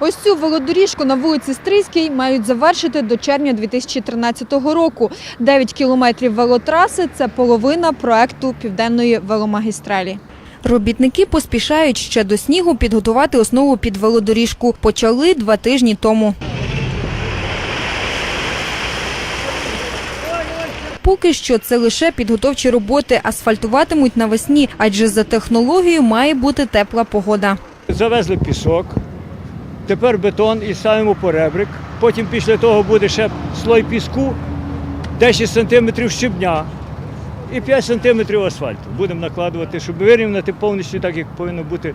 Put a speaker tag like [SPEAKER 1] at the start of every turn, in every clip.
[SPEAKER 1] Ось цю велодоріжку на вулиці Стрийській мають завершити до червня 2013 року. 9 кілометрів велотраси – це половина проекту Південної веломагістралі. Робітники поспішають ще до снігу підготувати основу під велодоріжку. Почали два тижні тому. Поки що це лише підготовчі роботи, асфальтуватимуть навесні, адже за технологією має бути тепла погода.
[SPEAKER 2] Завезли пісок, тепер бетон і ставимо поребрик. Потім після того буде ще слой піску, 10 сантиметрів щебня і 5 сантиметрів асфальту. Будемо накладувати, щоб вирівняти повністю так, як повинно бути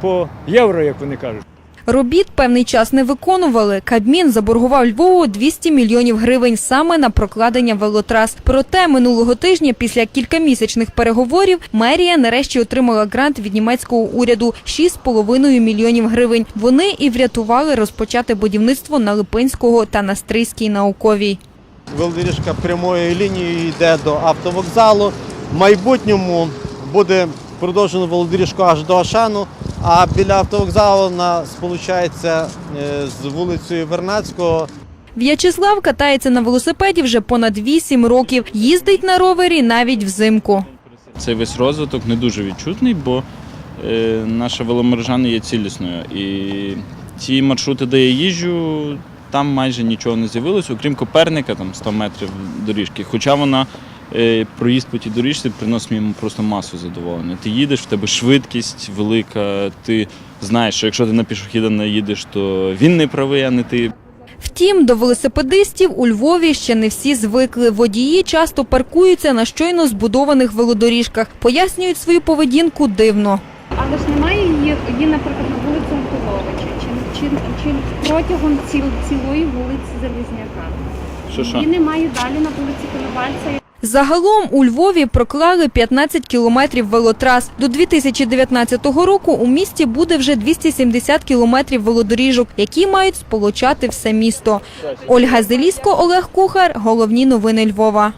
[SPEAKER 2] по євро, як вони кажуть.
[SPEAKER 1] Робіт певний час не виконували. Кабмін заборгував Львову 200 мільйонів гривень саме на прокладення велотрас. Проте минулого тижня, після кількамісячних переговорів, мерія нарешті отримала грант від німецького уряду 6,5 мільйонів гривень. Вони і врятували розпочати будівництво на Липинського та на Стрийській науковій.
[SPEAKER 3] Велодоріжка прямою лінією йде до автовокзалу. В майбутньому буде продовжено велодоріжку аж до Ашану, а біля автовокзалу вона сполучається е, з вулицею Вернадського.
[SPEAKER 1] В'ячеслав катається на велосипеді вже понад 8 років. Їздить на ровері навіть взимку.
[SPEAKER 4] Цей весь розвиток не дуже відчутний, бо е, наша веломережа не є цілісною. І ті маршрути, де я їжджу, там майже нічого не з'явилось, окрім Коперника, там 100 метрів доріжки. Хоча вона проїзд по тій доріжці приносить йому просто масу задоволення. Ти їдеш, в тебе швидкість велика, ти знаєш, що якщо ти на пішохіда не їдеш, то він не правий, а не ти.
[SPEAKER 1] Втім, до велосипедистів у Львові ще не всі звикли. Водії часто паркуються на щойно збудованих велодоріжках. Пояснюють свою поведінку дивно.
[SPEAKER 5] Але ж немає її, її наприклад, на вулиці Онколовича, чи, чи, чи протягом ціл, цілої вулиці Залізняка.
[SPEAKER 4] Що що?
[SPEAKER 5] Її немає далі на вулиці Коновальця.
[SPEAKER 1] Загалом у Львові проклали 15 кілометрів велотрас. До 2019 року у місті буде вже 270 кілометрів велодоріжок, які мають сполучати все місто. Ольга Зеліско, Олег Кухар. Головні новини Львова.